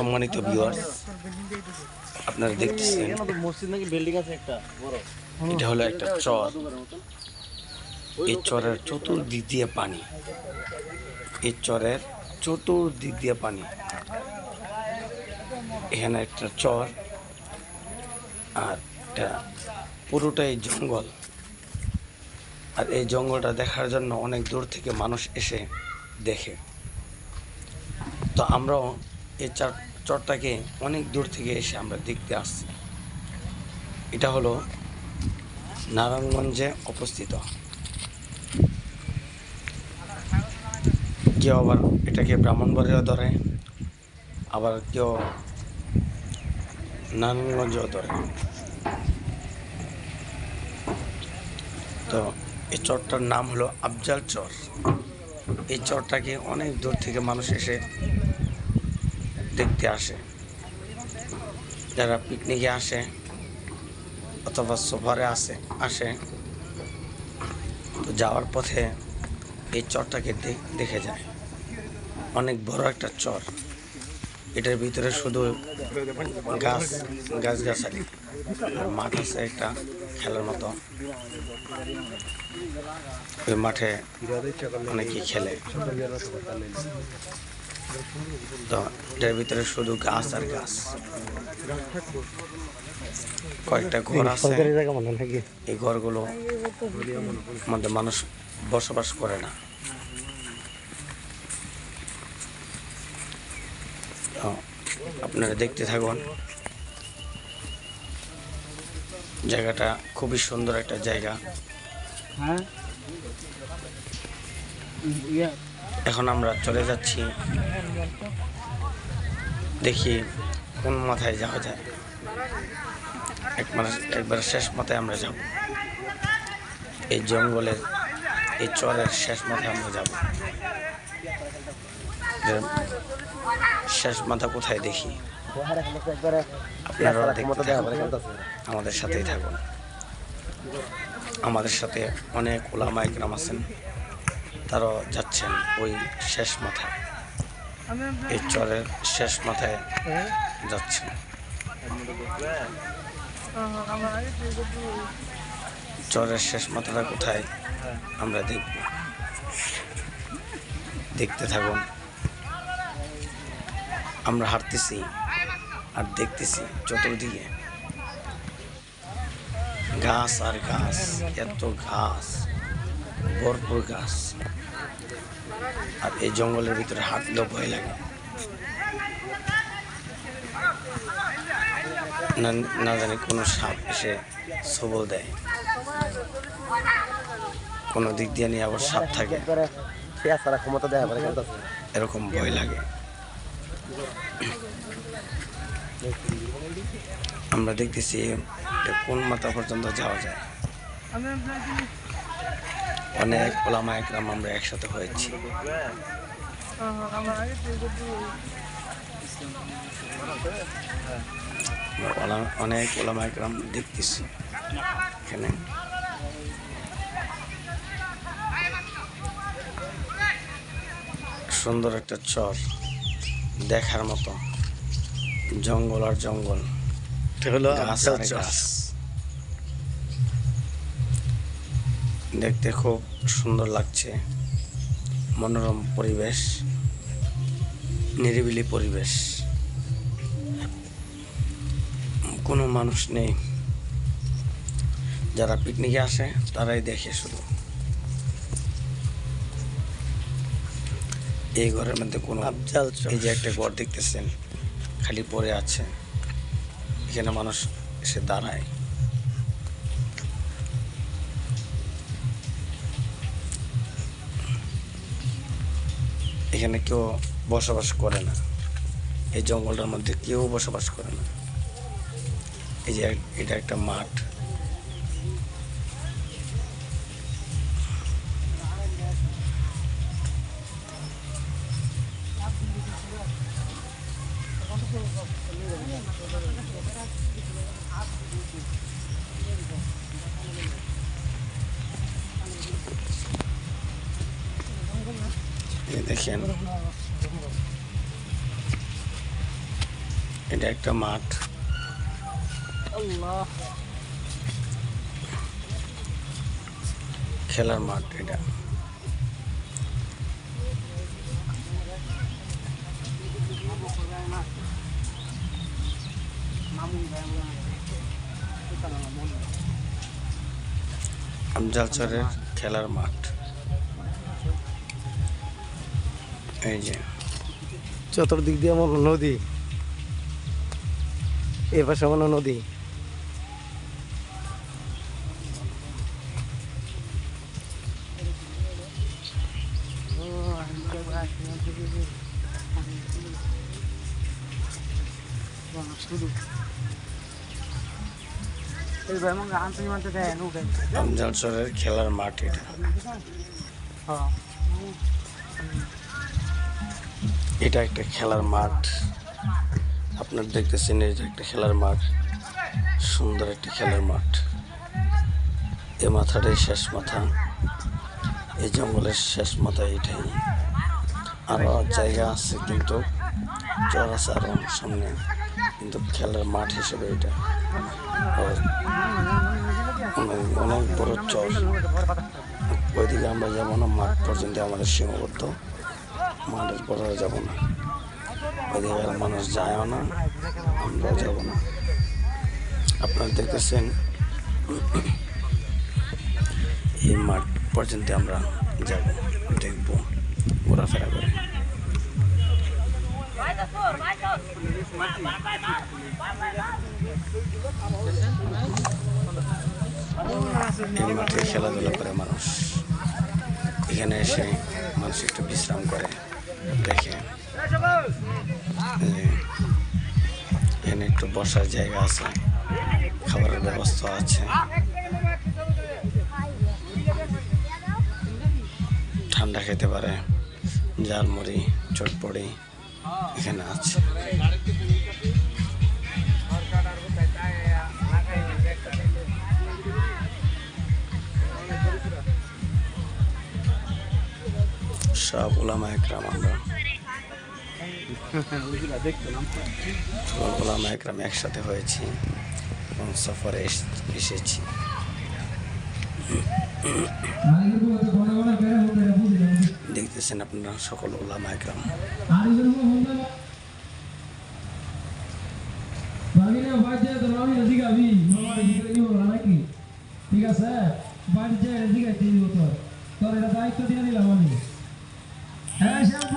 সম্মানিত ভিউয়ার্স আপনারা দেখতেছেন। এটা হলো একটা চর। এই চরের চতুর্দিক দিয়ে পানি। এই চরের চতুর্দিক দিয়ে পানি। এখানে একটা চর আর এটা পুরোটাই জঙ্গল। আর এই জঙ্গলটা দেখার জন্য অনেক দূর থেকে মানুষ এসে দেখে। তো আমরাও এই চর চরটাকে অনেক দূর থেকে এসে আমরা দেখতে আসছি। এটা হলো নারায়ণগঞ্জে অবস্থিত। কেউ আবার এটাকে ব্রাহ্মণবাড়িয়া ধরে, আবার কেউ নারায়ণগঞ্জও ধরে। তো এই চরটার নাম হলো আফজাল চর। এই চরটাকে অনেক দূর থেকে মানুষ এসে দেখতে আসে। যারা পিকনিকে আসে অথবা সফরে আসে আসে, তো যাওয়ার পথে এই চরটাকে দেখে যায়। অনেক বড় একটা চর। এটার ভিতরে শুধু গাছ গাছ গাছালি আর মাঠ আছে একটা খেলার মতো। ওই মাঠে অনেকে খেলে। তো এটার ভিতরে শুধু গাছ আর গাছ। কয়েকটা ঘর আছে। এই ঘরগুলো মধ্যে মানুষ বসবাস করে না। আপনারা দেখতে থাকুন। জায়গাটা খুবই সুন্দর একটা জায়গা। হ্যাঁ? এখন আমরা চলে যাচ্ছি। দেখি কোন মাথায় যাওয়া যায়। একবার একবার শেষ মাথায় আমরা যাব। এই জঙ্গলের এই চরের শেষ মাথায় আমরা যাব। শেষ মাথা কোথায় দেখি? থাকুন। আমাদের সাথেই থাকুন। আমাদের সাথে অনেক ওলামা একরাম আছেন। তারাও যাচ্ছেন ওই শেষ মাথায়। এই চরের শেষ মাথায় যাচ্ছেন। চরের শেষ মাথাটা কোথায় আমরা দেখব। দেখতে থাকুন। আমরা হাঁটতেছি আর দেখতেছি চতুর্দিকে। গাছ আর গাছ, এত গাছ। ভরপুর গাছ। আর এই জঙ্গলের ভিতরে হাঁটলেও ভয় লাগে। না জানি কোনো সাপ এসে সবল দেয়। কোনো দিক দিয়ে নিয়ে আবার সাপ থাকে। এরকম ভয় লাগে। আমরা দেখতেছি কোন মাথা পর্যন্ত যাওয়া যায়। অনেক ওলামা একরাম আমরা একসাথে হয়েছি। অনেক ওলামা একরাম দেখতেছি এখানে। সুন্দর একটা চর দেখার মতো। জঙ্গল আর জঙ্গল। হলো গাছ। দেখতে খুব সুন্দর লাগছে। মনোরম পরিবেশ নিরিবিলি পরিবেশ। কোনো মানুষ নেই। যারা পিকনিকে আসে তারাই দেখে শুধু। এই ঘরের মধ্যে কোনো আফজাল। এই যে একটা ঘর দেখতেছেন খালি পড়ে আছে। এখানে মানুষ এসে দাঁড়ায়। এখানে কেউ বসবাস করে না। এই জঙ্গলটার মধ্যে কেউ বসবাস করে না। এই যে এটা একটা মাঠ। এই দেখেন। এটা একটা মাঠ। খেলার মাঠ এটা। আমজালচরের খেলার মাঠ। এই যে। চতুর্দিক দিয়ে আমার নদী। এ পাশে আমার নদী। খেলার মাঠ এটা। এটা একটা খেলার মাঠ। আপনার দেখতেছেন যে একটা খেলার মাঠ। সুন্দর একটা খেলার মাঠ। এ মাথাটাই শেষ মাথা। এই জঙ্গলের শেষ মাথা এটাই। আরও জায়গা আছে কিন্তু চর আছে আরও সামনে। কিন্তু খেলার মাঠ হিসেবে এটা অনেক বড় চর। ওইদিকে আমরা যেমন মাঠ পর্যন্ত আমাদের সীমাবদ্ধ। মাঠের পরে যাব না। ওইদিকে আর মানুষ যায়ও না, আমরাও যাব না। আপনারা দেখতেছেন এই মাঠ পর্যন্ত আমরা যাব, দেখব, ঘোরাফেরা করে। এই মাঠে খেলাধুলা করে মানুষ। এখানে এসে মানুষ একটু বিশ্রাম করে, দেখে। এখানে একটু বসার জায়গা আছে, খাবারের ব্যবস্থা আছে। ঠান্ডা খেতে পারে, ঝালমুড়ি চটপড়ি এখানে আছে। সব ওলামা একরাম আমরা। ওলামা একরাম একসাথে হয়েছি এবং সফরে এসেছি। দেখতেছেন আপনারা সকল ওলামা একরাম। ঠিক আছে? এদিকে দিয়ে দিব তোর তোর এটা দায়িত্ব দিয়ে দিলাম। আমি হ্যাঁ